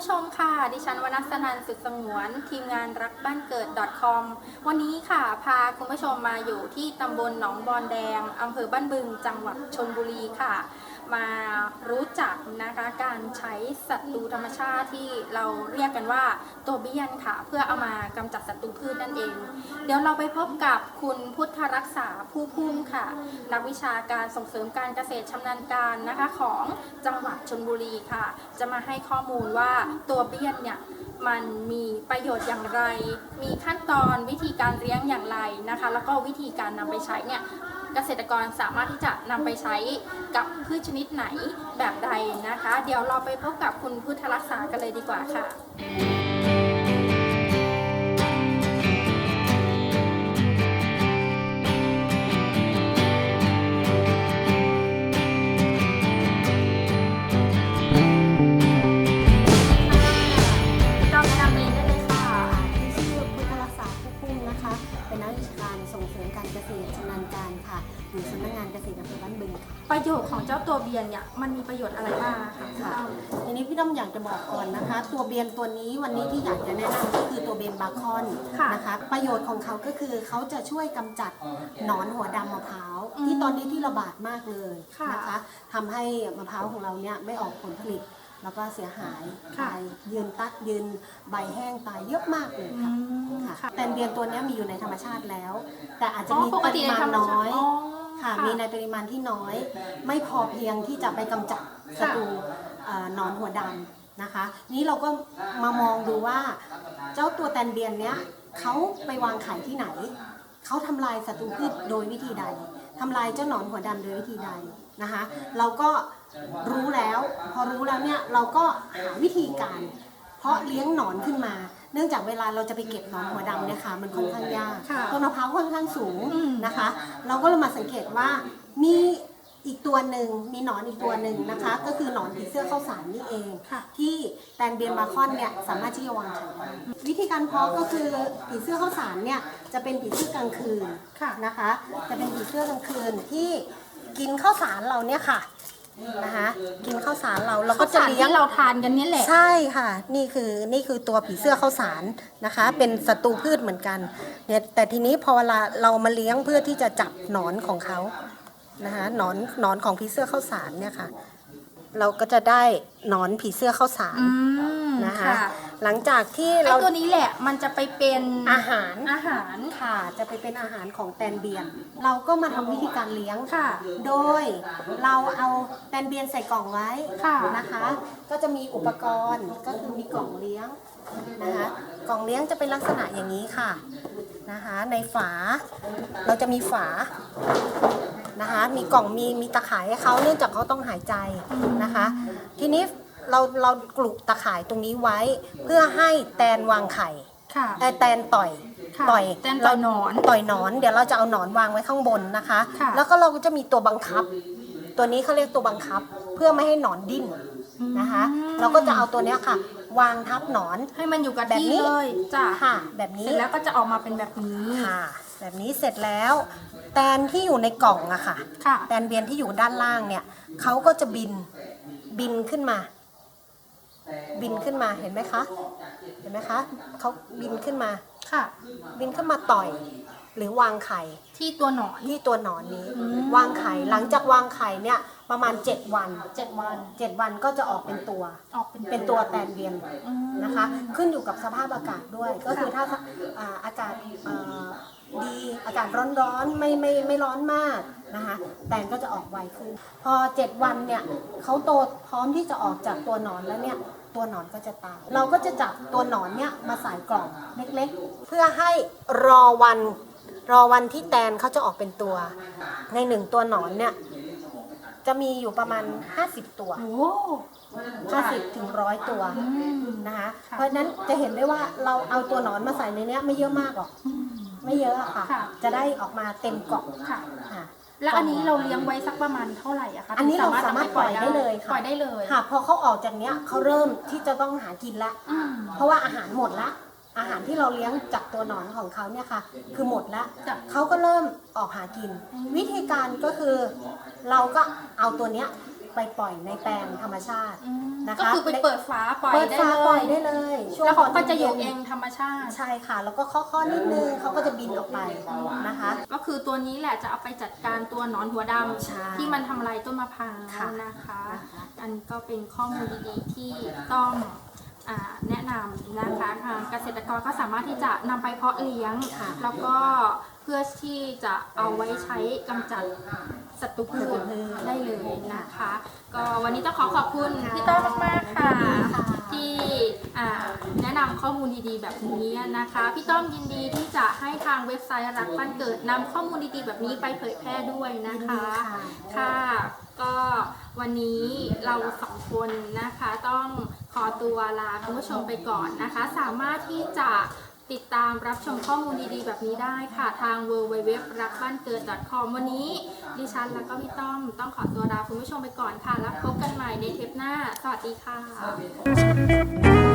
ผู้ชมค่ะ ดิฉันวนัสนันสุดสงวน ทีมงานรักบ้านเกิด .com วันนี้ค่ะพาคุณผู้ชมมาอยู่ที่ตำบลหนองบอนแดงอำเภอบ้านบึง จังหวัดชนบุรีค่ะ มารู้จักนะคะการใช้ศัตรูธรรมชาติที่เราเรียกกันว่าตัวเบี้ยนค่ะ เพื่อเอามากำจัดศัตรูพืชนั่นเอง เดี๋ยวเราไปพบกับคุณพุทธรักษาผู้พุ่มค่ะ นักวิชาการส่งเสริมการเกษตรชำนาญการนะคะของจังหวัดชนบุรีค่ะ จะมาให้ข้อมูลว่าตัวเบี้ยนเนี่ยมันมีประโยชน์อย่างไร มีขั้นตอนวิธีการเลี้ยงอย่างไรนะคะ แล้วก็วิธีการนำไปใช้เนี่ยเกษตรกรสามารถที่จะนำไปใช้กับพืชชนิดไหนแบบใดนะคะ เดี๋ยวเราไปพบกับคุณพุทธรักษากันเลยดีกว่าค่ะ เป็นนักวิชาการส่งเสริมการเกษตรชำนาญการค่ะ อยู่สำนักงานเกษตรอำเภอบ้านบึงค่ะ ประโยชน์ของเจ้าตัวเบียนเนี่ยมันมีประโยชน์อะไรบ้างคะค่ะทีนี้พี่ต้อมอยากจะบอกก่อนนะคะ ตัวเบียนตัวนี้วันนี้ที่อยากจะแนะนำก็คือตัวเบียนบาคอนนะคะประโยชน์ของเขาก็คือเขาจะช่วยกำจัดหนอนหัวดำมะพร้าวที่ตอนนี้ที่ระบาดมากเลยนะคะทำให้มะพร้าวของเราเนี่ยไม่ออกผลผลิต แล้วก็เสียหายตายยืนตัดยืนใบแห้งตายเยอะมากเลยอืค่ะมค่ะแตนเบียนตัวเนี้ยมีอยู่ในธรรมชาติแล้ว แต่อาจจะอ๋อมีปปกริติในมาธรณรมชาน้อติย อ๋อ ค่ะมีในปริมาณที่น้อย ไม่พอเพียงที่จะไปกำจัดศัตรูเอ่อหนอนหัวดำนะคะ นี้เราก็มามองดูว่า เจ้าตัวแตนเบียนเนี้ยเขาไปวางไข่ที่ไหน เขาทำลายศัตรูพืชโดยวิธีใดทำลายเจ้าหนอนหัวดำโดยวิธีใด นะคะ เราก็รู้แล้ว พอรู้แล้วเนี่ยเราก็หาวิธีการ เพราะเลี้ยงหนอนขึ้นมา เนื่องจากเวลาเราจะไปเก็บหนอนหัวดำเนี่ยค่ะมันค่อนข้างยากค่ะต้นมะพร้าวค่อนข้างสูงอืมนะคะ เราก็เลยมาสังเกตว่ามีอีกตัวหนึ่งมีหนอนอีกตัวหนึ่งนะคะ ก็คือหนอนผีเสื้อข้าวสารนี่เองค่ะที่แตนเบียนมาคอนเนี่ยสามารถที่จะวางไข่ได้วิธีการเพาะก็คือผีเสื้อข้าวสารเนี่ยจะเป็นผีเสื้อกลางคืนค่ะนะคะ จะเป็นผีเสื้อกลางคืนที่ กินข้าวสารเราเนี่ยค่ะนะคะกินข้าวสารเราเราก็ก็จะจะเลี้เลี้ยยงงเราทานกันนี่แหละใช่ค่ะ นี่คือนี่คือตัวผีเสื้อข้าวสารนะคะ เป็นศัตรูพืชเหมือนกันเนี่ยแต่ทีนี้พอเวลาเรามาเลี้ยงเพื่อที่จะจับหนอนของเขานะคะหนอนหนอนของผีเสื้อข้าวสารเนี่ยค่ะ เราก็จะได้หนอนผีเสื้อข้าวสารอืม นะคะ ค่ะ หลังจากที่ไอเราตัวนี้แหละมันจะไปเป็นอาหารอาหาร ค่ะจะไปเป็นอาหารของแตนเบียน เราก็มาทำวิธีการเลี้ยงค่ะ โดยเราเอาแตนเบียนใส่กล่องไว้ค่ะ นะคะ ก็จะมีอุปกรณ์ก็คือมีกล่องเลี้ยงนะคะ กล่องเลี้ยงจะเป็นลักษณะอย่างนี้ค่ะนะคะ ในฝาเราจะมีฝา นะคะมีกล่องมีมีตะข่ายให้เขาเนื่องจากเขาต้องหายใจนะคะ ทีนี้ เราเรากลุกตะข่ายตรงนี้ไว้ เพื่อให้แตนวางไข่ค่ะไอ้แตนต่อยค่ะต่อยแตนต่อยหนอนต่อยหนอน เดี๋ยวเราจะเอาหนอนวางไว้ข้างบนนะคะ ค่ะ แล้วก็เราก็จะมีตัวบังคับ ตัวนี้เขาเรียกตัวบังคับ เพื่อไม่ให้หนอนดิ้นนะคะ เราก็จะเอาตัวเนี้ยค่ะ วางทับหนอน ให้มันอยู่กับแบบที่นี้ เลยจ้ะค่ะ แบบเสนี้ร็จแล้วก็จะออกมาเป็นแบบนี้ ค่ะ แบบนี้เสร็จแล้ว แตนที่อยู่ในกล่องอะค่ะ ค่ะ แตนเบียนที่อยู่ด้านล่างเนี่ยเขาก็จะบินบินขึ้นมา บินขึ้นมาเห็นไหมคะ เห็นไหมคะเขาบินขึ้นมา ค่ะ บินขึ้นมาต่อย หรือวางไข่ที่ตัวหนอน ที่ตัวหนอนนี้ อืม วางไข่หลังจากวางไข่เนี่ยประมาณ 7 วัน เจ็ดวัน7 วันก็จะออกเป็นตัว ออกเป็นเป็นตัวแตนเบียนอืม นะคะ ขึ้นอยู่กับสภาพอากาศด้วย ก็คือถ้าอ่าอากาศอ่าดีอากาศร้อนๆไม่ไม่ไม่ร้อนมากนะคะแตนก็จะออกไวขึ้น พอ 7 วันเนี่ยเขาโตพร้อมที่จะออกจากตัวหนอนแล้วเนี่ย ตัวหนอนก็จะตาย เราก็จะจับตัวหนอนเนี่ยมาใส่กล่องเล็กๆ เพื่อให้รอวันรอวันที่แตนเขาจะออกเป็นตัว ในหนึ่งตัวหนอนเนี่ยจะมีอยู่ประมาณ 50 ตัวโอ้50ถึงร้อยตัวอืมนะคะค่ะเพราะฉะนั้นจะเห็นได้ว่าเราเอาตัวหนอนมาใส่ในเนี้ยไม่เยอะมากหรอกอืมไม่เยอะอะค่ะค่ะ จะได้ออกมาเต็มกล่องค่ะค่ะ แล้วอันนี้เราเลี้ยงไว้สักประมาณเท่าไหร่อะคะอันนี้เราถึงสามารถปล่อยได้เลยค่ะ ปล่อยได้เลยค่ะพอเขาออกจากเนี้ยเขาเริ่มที่จะต้องหากินละ อืม เพราะว่าอาหารหมดละ อาหารที่เราเลี้ยงจากตัวหนอนของเขาเนี่ยค่ะ คือหมดละจ้ะเขาก็เริ่มออกหากิน วิธีการก็คือ เราก็เอาตัวเนี้ย ไปปล่อยในแปลงธรรมชาติอืมนะคะ ก็คือไปเปิดฝาปล่อยเปิดได้ฟ้าเลปล่อยยได้เลย ช่วงแล้วเขาก็จะตนอยู่นเองธรรมชาติ ใช่ค่ะ แล้วก็ข้อๆนิดนึงเขาก็จะบินออกไปนะคะ ก็คือตัวนี้แหละจะเอาไปจัดการตัวหนอนหัวดใช่ำที่มันทำลายต้นมะพร้าวค่ะนะคะนะคะ อันก็เป็นข้อมูลดีๆที่ต้องอ่าแนะนำนะคะทางเกษตรกรก็สามารถที่จะนำไปเพาะเลี้ยงค่ะแล้วก็เพื่อที่จะเอาไว้ใช้กำจัด ศัตรูพืชได้เลยนะคะ ก็วันนี้ต้องขอขอบคุณพี่ต้อมากๆค่ะ ที่อ่าแนะนำข้อมูลดีๆ แบบนี้นะคะ พี่ต้อมยินดีที่จะให้ทางเว็บไซต์รักบ้านเกิดนำข้อมูลดีๆ แบบนี้ไปเผยแพร่ด้วยนะคะค่ะก็วันนี้เราสองคนนะคะต้องขอตัวลาคุณผู้ชมไปก่อนนะคะ สามารถที่จะ ติดตามรับชมข้อมูลดีๆ แบบนี้ได้ค่ะทาง w w w รักบ้านเกิด .com วันนี้ ดิฉันแล้วก็พี่ต้อมต้องขอตัวลาคุณผู้ชมไปก่อนค่ะ แล้วพบกันใหม่ในเทปหน้า สวัสดีค่ะ